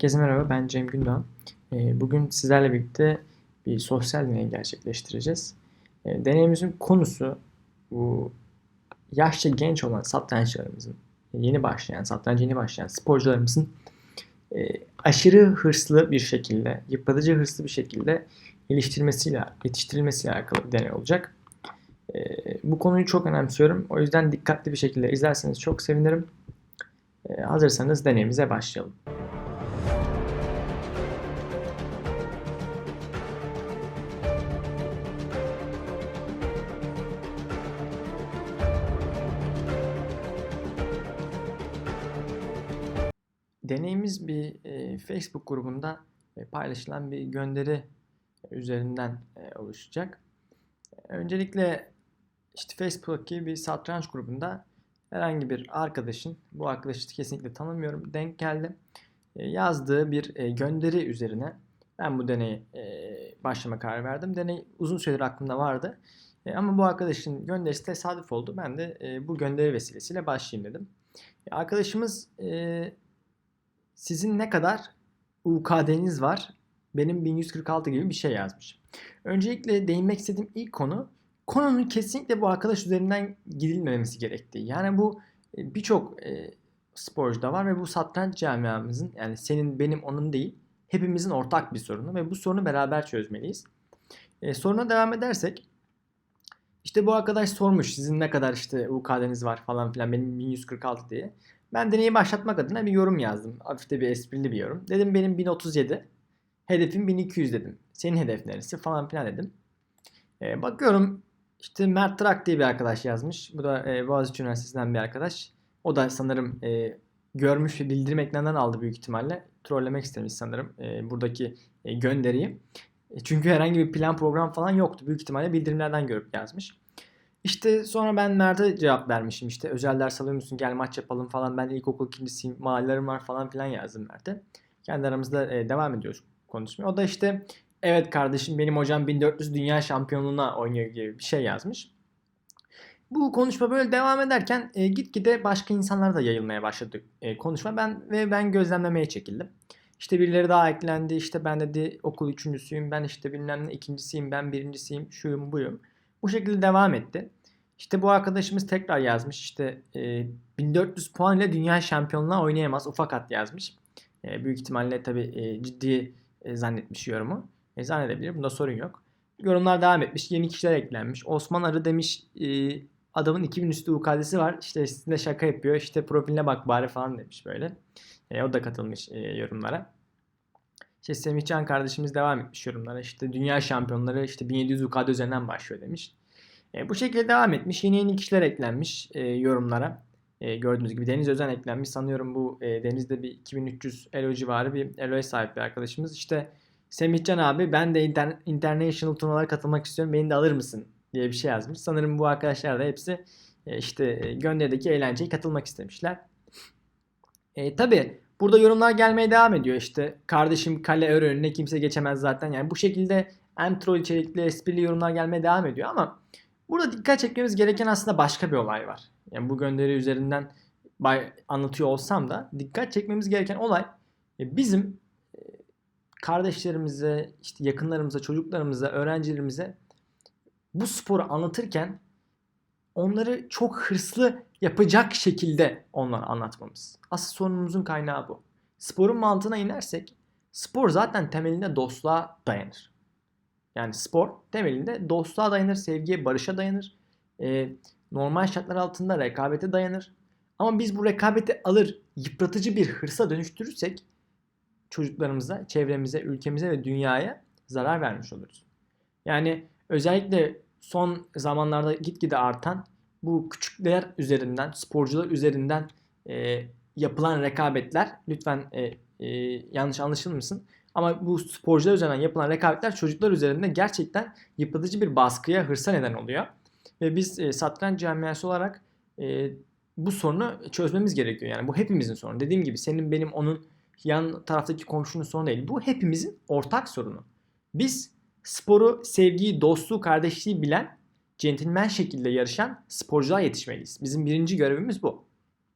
Herkese merhaba, ben Cem Gündoğan. Ee, Bugün sizlerle birlikte bir sosyal deney gerçekleştireceğiz. Ee, Deneyimizin konusu bu yaşça genç olan satrançlarımızın, yeni başlayan, satranç yeni başlayan sporcularımızın e, aşırı hırslı bir şekilde, yıpratıcı hırslı bir şekilde geliştirmesiyle, yetiştirilmesiyle alakalı bir deney olacak. Ee, Bu konuyu çok önemsiyorum. O yüzden dikkatli bir şekilde izlerseniz çok sevinirim. Hazırsanız deneyimize başlayalım. Deneyimiz bir e, Facebook grubunda e, paylaşılan bir gönderi üzerinden e, oluşacak. Öncelikle işte Facebook'taki bir satranç grubunda herhangi bir arkadaşın, bu arkadaşı kesinlikle tanımıyorum, denk geldi. E, yazdığı bir e, gönderi üzerine ben bu deneye e, başlama karar verdim. Deney uzun süredir aklımda vardı. E, ama bu arkadaşın gönderisi tesadüf oldu. Ben de e, bu gönderi vesilesiyle başlayayım dedim. E, arkadaşımız e, sizin ne kadar UKD'niz var? Benim 1146 gibi bir şey yazmış. Öncelikle değinmek istediğim ilk konu konunun kesinlikle bu arkadaş üzerinden gidilmemesi gerektiği. Yani bu e, birçok e, sporcuda var ve bu satranç camiamızın yani senin benim onun değil hepimizin ortak bir sorunu ve bu sorunu beraber çözmeliyiz. E, soruna devam edersek işte bu arkadaş sormuş sizin ne kadar işte UK'deniz var falan filan benim 1146 diye. Ben deneyi başlatmak adına bir yorum yazdım. Hafif de bir esprili bir yorum. Dedim benim 1037. Hedefim 1200 dedim. Senin hedef neresi falan filan dedim. Ee, bakıyorum işte Mert Trak diye bir arkadaş yazmış. Bu da e, Boğaziçi Üniversitesi'nden bir arkadaş. O da sanırım e, görmüş ve bildirim ekranından aldı büyük ihtimalle. Trollemek istemiş sanırım e, buradaki e, gönderiyi. E, çünkü herhangi bir plan program falan yoktu. Büyük ihtimalle bildirimlerden görüp yazmış. İşte sonra ben Mert'e cevap vermişim işte özel ders alıyor musun gel maç yapalım falan ben ilkokul ikincisiyim mahallelerim var falan filan yazdım Mert'e. Kendi aramızda e, devam ediyoruz konuşmaya. O da işte evet kardeşim benim hocam 1400 dünya şampiyonluğuna oynuyor gibi bir şey yazmış. Bu konuşma böyle devam ederken e, gitgide başka insanlar da yayılmaya başladı e, konuşma. Ben ve ben gözlemlemeye çekildim. İşte birileri daha eklendi. İşte ben dedi okul üçüncüsüyüm. Ben işte bilmem ne ikincisiyim. Ben birincisiyim. Şuyum buyum. Bu şekilde devam etti. İşte bu arkadaşımız tekrar yazmış. İşte e, 1400 puan ile dünya şampiyonluğuna oynayamaz. Ufak at yazmış. E, büyük ihtimalle tabi e, ciddi e, zannetmiş yorumu. E, zannedebilir. Bunda sorun yok. Yorumlar devam etmiş. Yeni kişiler eklenmiş. Osman Arı demiş e, adamın 2000 üstü UKD'si var. İşte sizinle şaka yapıyor. İşte profiline bak bari falan demiş böyle. E, o da katılmış e, yorumlara. İşte Semihcan kardeşimiz devam etmiş yorumlara. İşte dünya şampiyonları işte 1700 UKD üzerinden başlıyor demiş. E, bu şekilde devam etmiş. Yeni yeni kişiler eklenmiş e, yorumlara. E, gördüğünüz gibi Deniz Özen eklenmiş. Sanıyorum bu e, Deniz'de bir 2300 elo civarı bir eloya sahip bir arkadaşımız. İşte Semihcan abi ben de inter- international turnuvalara katılmak istiyorum. Beni de alır mısın? Diye bir şey yazmış. Sanırım bu arkadaşlar da hepsi e, işte e, gönderideki eğlenceye katılmak istemişler. E, Tabi burada yorumlar gelmeye devam ediyor. İşte kardeşim kale ör önüne kimse geçemez zaten. Yani bu şekilde hem troll içerikli esprili yorumlar gelmeye devam ediyor ama burada dikkat çekmemiz gereken aslında başka bir olay var. Yani bu gönderi üzerinden anlatıyor olsam da dikkat çekmemiz gereken olay e, bizim kardeşlerimize, işte yakınlarımıza, çocuklarımıza, öğrencilerimize bu sporu anlatırken onları çok hırslı yapacak şekilde onlara anlatmamız. Asıl sorunumuzun kaynağı bu. Sporun mantığına inersek spor zaten temelinde dostluğa dayanır. Yani spor temelinde dostluğa dayanır, sevgiye, barışa dayanır. Ee, normal şartlar altında rekabete dayanır. Ama biz bu rekabeti alır, yıpratıcı bir hırsa dönüştürürsek çocuklarımıza, çevremize, ülkemize ve dünyaya zarar vermiş oluruz. Yani özellikle son zamanlarda gitgide artan bu küçükler üzerinden, sporcular üzerinden e, yapılan rekabetler lütfen e, e, yanlış anlaşılmasın. Ama bu sporcular üzerinden yapılan rekabetler çocuklar üzerinde gerçekten yıpratıcı bir baskıya, hırsa neden oluyor. Ve biz e, satranç camiası olarak e, bu sorunu çözmemiz gerekiyor. Yani bu hepimizin sorunu. Dediğim gibi senin, benim, onun, yan taraftaki komşunun sorunu değil. Bu hepimizin ortak sorunu. Biz sporu, sevgiyi, dostluğu, kardeşliği bilen, centilmen şekilde yarışan sporcular yetişmeliyiz. Bizim birinci görevimiz bu.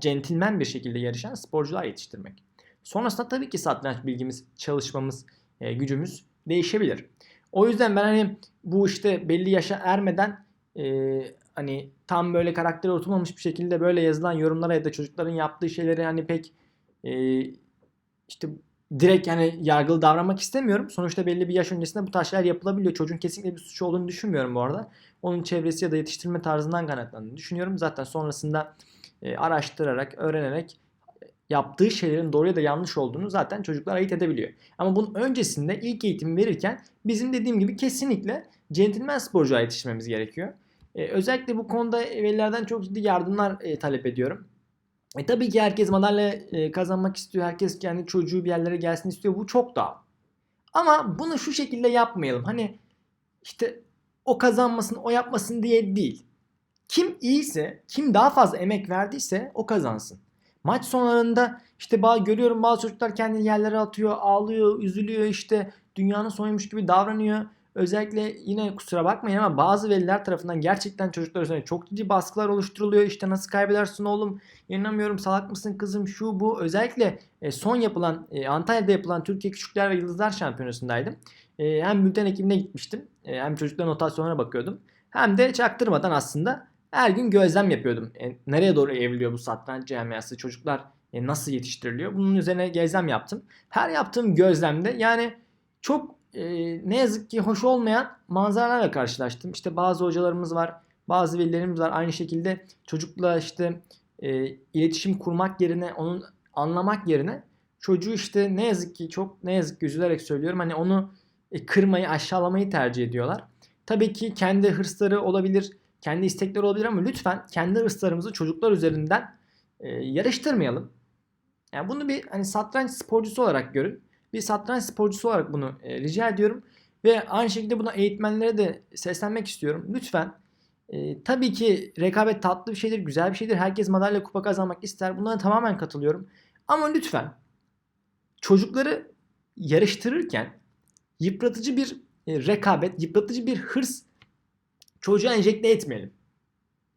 Centilmen bir şekilde yarışan sporcular yetiştirmek. Sonrasında tabii ki satranç bilgimiz, çalışmamız, e, gücümüz değişebilir. O yüzden ben hani bu işte belli yaşa ermeden e, hani tam böyle karaktere oturmamış bir şekilde böyle yazılan yorumlara ya da çocukların yaptığı şeyleri hani pek e, işte direkt yani yargılı davranmak istemiyorum. Sonuçta belli bir yaş öncesinde bu tarz şeyler yapılabiliyor. Çocuğun kesinlikle bir suç olduğunu düşünmüyorum bu arada. Onun çevresi ya da yetiştirme tarzından kaynaklandığını düşünüyorum. Zaten sonrasında e, araştırarak, öğrenerek yaptığı şeylerin doğru ya da yanlış olduğunu zaten çocuklar ayırt edebiliyor. Ama bunun öncesinde ilk eğitim verirken bizim dediğim gibi kesinlikle centilmen sporcuya yetiştirmemiz gerekiyor. E, özellikle bu konuda velilerden çok ciddi yardımlar e, talep ediyorum. E, tabii ki herkes madalya e, kazanmak istiyor. Herkes kendi çocuğu bir yerlere gelsin istiyor. Bu çok doğal. Ama bunu şu şekilde yapmayalım. Hani işte o kazanmasın, o yapmasın diye değil. Kim iyiyse, kim daha fazla emek verdiyse o kazansın. Maç sonlarında işte bazı görüyorum bazı çocuklar kendini yerlere atıyor, ağlıyor, üzülüyor işte dünyanın sonuymuş gibi davranıyor. Özellikle yine kusura bakmayın ama bazı veliler tarafından gerçekten çocuklar üzerine çok ciddi baskılar oluşturuluyor. İşte nasıl kaybedersin oğlum, inanamıyorum salak mısın kızım şu bu. Özellikle e, son yapılan e, Antalya'da yapılan Türkiye Küçükler ve Yıldızlar Şampiyonası'ndaydım. E, hem bülten ekibine gitmiştim hem çocukların notasyonuna bakıyordum. Hem de çaktırmadan aslında her gün gözlem yapıyordum. Nereye doğru evriliyor bu satranç camiası? Çocuklar nasıl yetiştiriliyor? Bunun üzerine gözlem yaptım. Her yaptığım gözlemde yani çok e, ne yazık ki hoş olmayan manzaralarla karşılaştım. İşte bazı hocalarımız var, bazı velilerimiz var. Aynı şekilde çocukla işte e, iletişim kurmak yerine, onun anlamak yerine çocuğu işte ne yazık ki çok ne yazık ki üzülerek söylüyorum. Hani onu e, kırmayı, aşağılamayı tercih ediyorlar. Tabii ki kendi hırsları olabilir, kendi istekleri olabilir ama lütfen kendi hırslarımızı çocuklar üzerinden e, yarıştırmayalım. Yani bunu bir hani satranç sporcusu olarak görün. Bir satranç sporcusu olarak bunu e, rica ediyorum. Ve aynı şekilde buna eğitmenlere de seslenmek istiyorum. Lütfen e, tabii ki rekabet tatlı bir şeydir, güzel bir şeydir. Herkes madalya kupa kazanmak ister. Bunlara tamamen katılıyorum. Ama lütfen çocukları yarıştırırken yıpratıcı bir e, rekabet, yıpratıcı bir hırs çocuğa enjekte etmeyelim.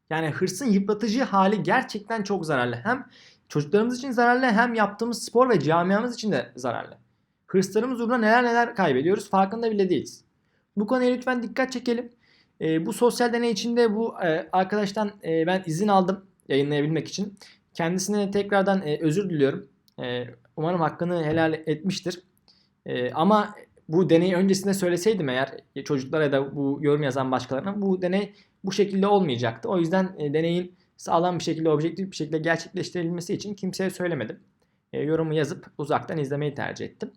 Yani hırsın yıpratıcı hali gerçekten çok zararlı. Hem çocuklarımız için zararlı hem yaptığımız spor ve camiamız için de zararlı. Hırslarımız uğruna neler neler kaybediyoruz farkında bile değiliz. Bu konuya lütfen dikkat çekelim. E, bu sosyal deney içinde bu e, arkadaştan e, ben izin aldım yayınlayabilmek için. Kendisine tekrardan e, özür diliyorum. E, umarım hakkını helal etmiştir. E, ama bu deneyi öncesinde söyleseydim eğer çocuklara ya da bu yorum yazan başkalarına bu deney bu şekilde olmayacaktı. O yüzden e, deneyin sağlam bir şekilde, objektif bir şekilde gerçekleştirilmesi için kimseye söylemedim. E, yorumu yazıp uzaktan izlemeyi tercih ettim.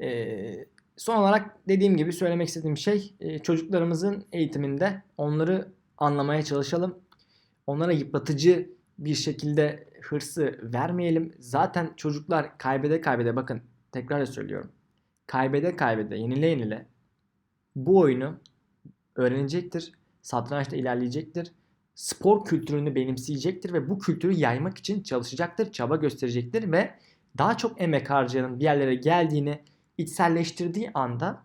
E, son olarak dediğim gibi söylemek istediğim şey e, çocuklarımızın eğitiminde onları anlamaya çalışalım. Onlara yıpratıcı bir şekilde hırsı vermeyelim. Zaten çocuklar kaybede kaybede bakın tekrar söylüyorum. Kaybede kaybede yenile yenile bu oyunu öğrenecektir. Satrançta ilerleyecektir. Spor kültürünü benimseyecektir ve bu kültürü yaymak için çalışacaktır, çaba gösterecektir ve daha çok emek harcayanın bir yerlere geldiğini içselleştirdiği anda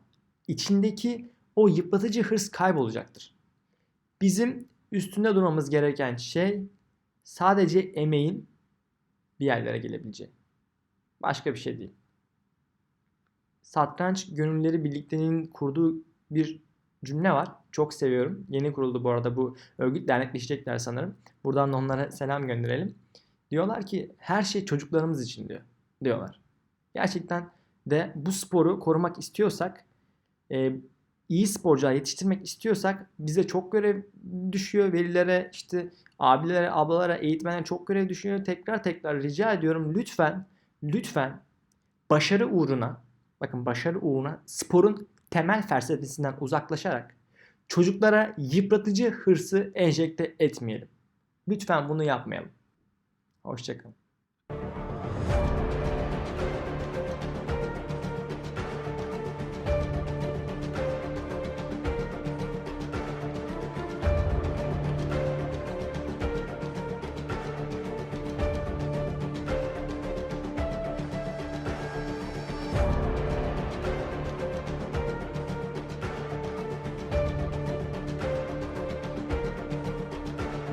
içindeki o yıpratıcı hırs kaybolacaktır. Bizim üstünde durmamız gereken şey sadece emeğin bir yerlere gelebileceği. Başka bir şey değil. Satranç Gönülleri Birlikteliği'nin kurduğu bir cümle var. Çok seviyorum. Yeni kuruldu bu arada bu örgüt dernekleşecekler sanırım. Buradan da onlara selam gönderelim. Diyorlar ki her şey çocuklarımız için diyor. Diyorlar. Gerçekten de bu sporu korumak istiyorsak e, iyi sporcular yetiştirmek istiyorsak bize çok görev düşüyor. Velilere işte abilere, ablalara, eğitmenlere çok görev düşüyor. Tekrar tekrar rica ediyorum lütfen lütfen başarı uğruna bakın başarı uğruna sporun temel felsefesinden uzaklaşarak çocuklara yıpratıcı hırsı enjekte etmeyelim. Lütfen bunu yapmayalım. Hoşçakalın.